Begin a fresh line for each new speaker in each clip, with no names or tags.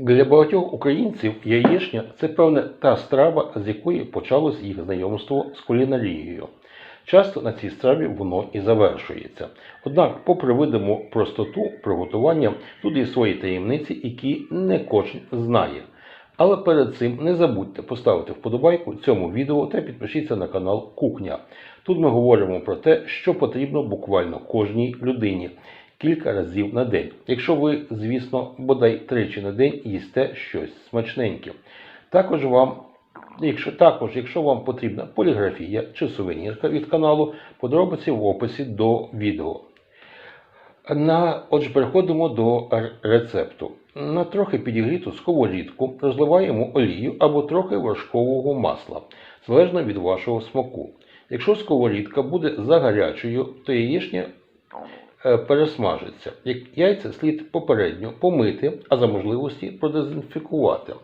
Для багатьох українців яєчня це певне та страва, з якої почалось їх знайомство з кулінарією. Часто на цій страві воно і завершується. Однак, попри видиму простоту приготування, тут є свої таємниці, які не кожен знає. Але перед цим не забудьте поставити вподобайку цьому відео та підпишіться на канал Кухня. Тут ми говоримо про те, що потрібно буквально кожній людині кілька разів на день. Якщо ви, звісно, бодай тричі на день їсте щось смачненьке. Також вам, якщо також, якщо вам потрібна поліграфія чи сувенірка від каналу, подробиці в описі до відео. На, отже, переходимо до рецепту. На трохи підігріту сковорідку розливаємо олію або трохи вершкового масла, залежно від вашого смаку. Якщо сковорідка буде загарячою, то яєчня пересмажиться. Як Яйця слід попередньо помити, а за можливості продезінфікувати.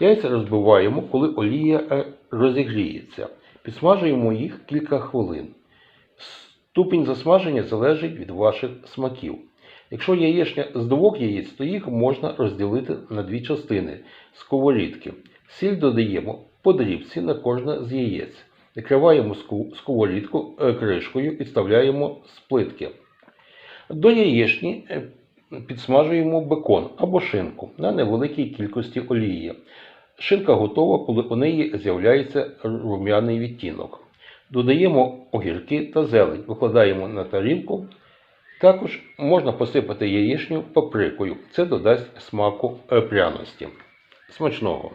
Яйця розбиваємо, коли олія е, розігріється. Підсмажуємо їх кілька хвилин. Ступінь засмаження залежить від ваших смаків. Якщо яєчня з двох яєць, то їх можна розділити на дві частини сковорідки. Сіль додаємо по дрібці на кожне з яєць. Накриваємо сковорідку е, кришкою і вставляємо з плитки. До яєчні е, підсмажуємо бекон або шинку на невеликій кількості олії. Шинка готова, коли у неї з'являється рум'яний відтінок. Додаємо огірки та зелень, викладаємо на тарілку. Також можна посипати яєчню паприкою. Це додасть смаку пряності. Смачного!